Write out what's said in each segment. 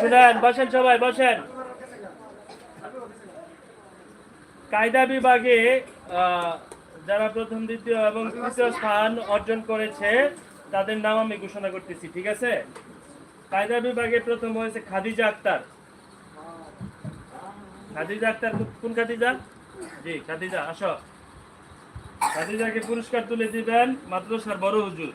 শুনেন, বসেন সবাই, বসেন। কায়দা বিভাগে যারা প্রথম, দ্বিতীয় এবং তৃতীয় স্থান অর্জন করেছে, তাদের নাম আমি ঘোষণা করতেছি, ঠিক আছে? কায়দা বিভাগে প্রথম হয়েছে খাদিজা আক্তার। খাদিজা আক্তার কোন খাদিজা? জি, খাদিজা, আসো। খাদিজাকে পুরস্কার তুলে দিবেন মাদ্রাসার বড় হুজুর।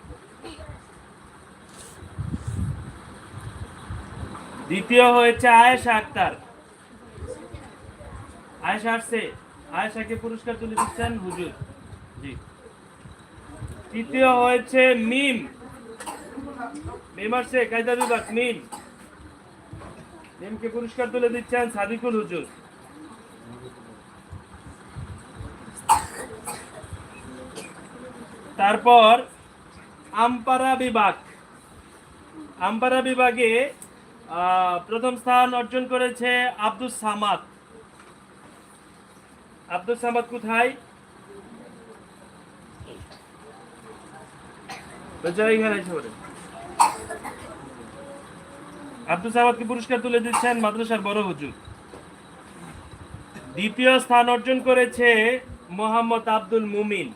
দ্বিতীয় হয়েছে আয়েশা আক্তার। আয়েশা আসছে। আয়েশাকে পুরস্কার তুলে দিচ্ছেন হুজুর। জি। তৃতীয় হয়েছে মিম। মিম আসছে, কায়দা বিভাগ, মিম। মিমকে পুরস্কার তুলে দিচ্ছেন সাদিকুল হুজুর। তারপর আমপারা বিভাগ। আমপারা বিভাগে প্রথম স্থান অর্জন করেছে আব্দুল সামাদ। আব্দুল সামাদ কোথায়। আব্দুল সামাদকে পুরস্কার তুলে দিচ্ছেন মাদ্রাসার বড় হুজুর। দ্বিতীয় স্থান অর্জন করেছে মোহাম্মদ আব্দুল মুমিন।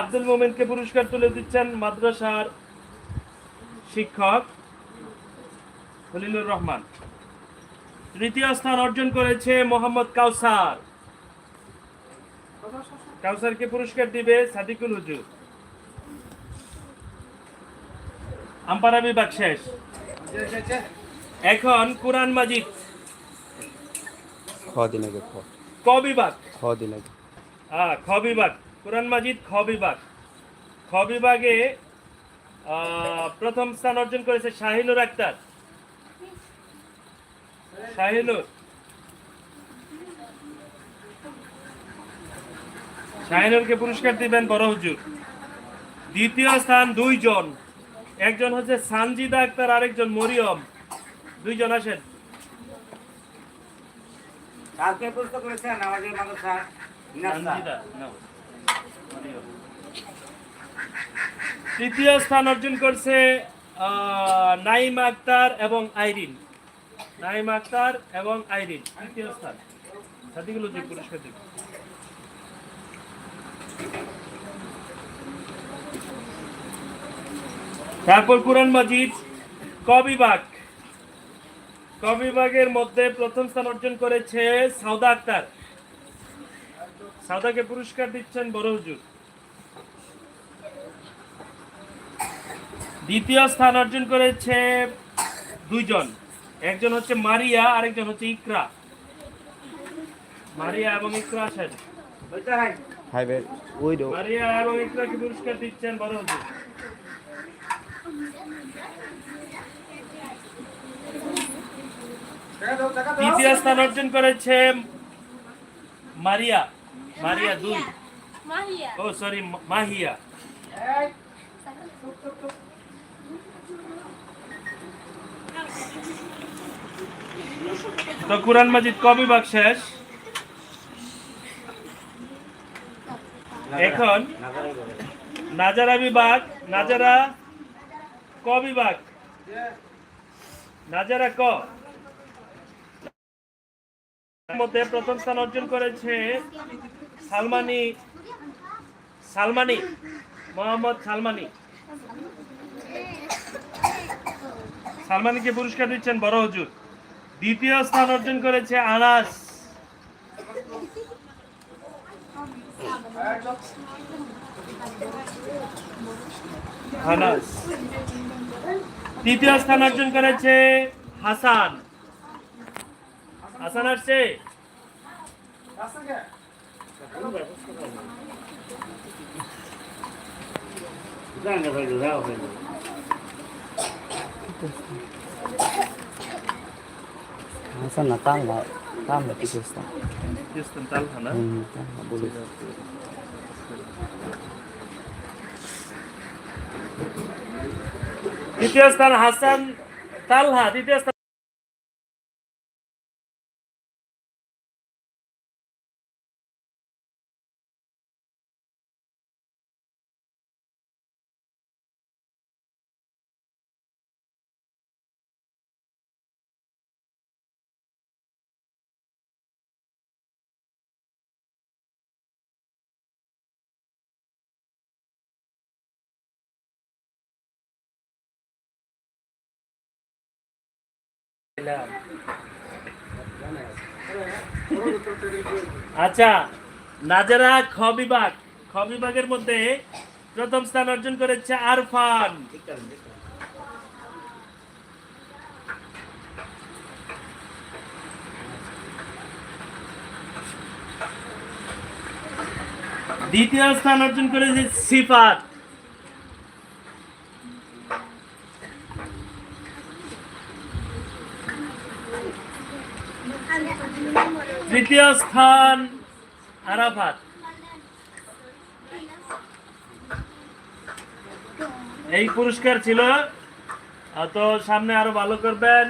আব্দুল মোমেনকে পুরস্কার তুলে দিচ্ছেন মাদ্রাসার শিক্ষক খলিলুর রহমান। তৃতীয় স্থান অর্জন করেছে মোহাম্মদ কাউসার। কাউসারকে পুরস্কার দিবে সাদিকুল হুজুর। আম্পারা বিভাগ শেষ। এখন কোরআন মাজিদ। খ দিন আগে খ। ক বিভাগ। খ দিন আগে হ্যাঁ খ বিভাগ। কোরআন মাজিদ খ বিভাগ। খ বিভাগে প্রথম স্থান অর্জন করেছে শাহিনুর আক্তার। শাহিনুর। শাহিনুরকে পুরস্কার দিবেন বড় হুজুর। দ্বিতীয় স্থান দুইজন। একজন হচ্ছে সানজিদা আক্তার আরেকজন মরিয়ম। দুইজন আসেন। কালকে প্রশ্ন করেছেন আমাদের মাদ্রাসা সানজিদা, নাও। মরিয়ম। তৃতীয় স্থান অর্জন করছে নাইম আক্তার এবং আইরিন। নাইম আক্তার এবং আইরিন তৃতীয় স্থান। উদ্দিন, পুরস্কার দিন তারপর কোরআন মাজিদ ক বিভাগ ক বিভাগের মধ্যে প্রথম স্থান অর্জন করেছে সাউদা আক্তার। সাউদাকে পুরস্কার দিচ্ছেন বড় হুজুর। দ্বিতীয় স্থান অর্জন করেছে দুইজন। একজন হচ্ছে মারিয়া আরেকজন হচ্ছে ইকরা। মারিয়া এবং ইকরা আসেন হাই ভাই ওই রো মারিয়া এবং ইকরাকে পুরস্কার দিচ্ছেন বড় হুজুর তৃতীয় স্থান অর্জন করেছে মারিয়া। মারিয়া দুই। ও সরি মাহিয়া। তো কোরআন মাজিদ ক বিভাগ শেষ? এখন? নাজারা বিভাগ নাজারা ক বিভাগ নাজারা ক? মধ্যে প্রথম স্থান অর্জন করেছে সালমানি সালমানি, মোহাম্মদ সালমানি। সালমানিকে পুরস্কার দিচ্ছেন বড় হুজুর। দ্বিতীয় স্থান অর্জন করেছে আনাস। আনাস। তৃতীয় স্থান অর্জন করেছে হাসান। হাসান আসছে? হাসান না তাম না তাম না কি করতাম Houston Talha না হুম তাম না বলে দ্বিতীয় স্থান হাসান তালহা, দ্বিতীয় স্থান আচ্ছা নাজারা খ বিভাগ খ বিভাগের মধ্যে প্রথম স্থান অর্জন করেছে আরফান। দ্বিতীয় স্থান অর্জন করেছে সিফাত। তৃতীয় স্থান আরাফাত। এই পুরস্কার ছিল। তো সামনে আরও ভালো করবেন।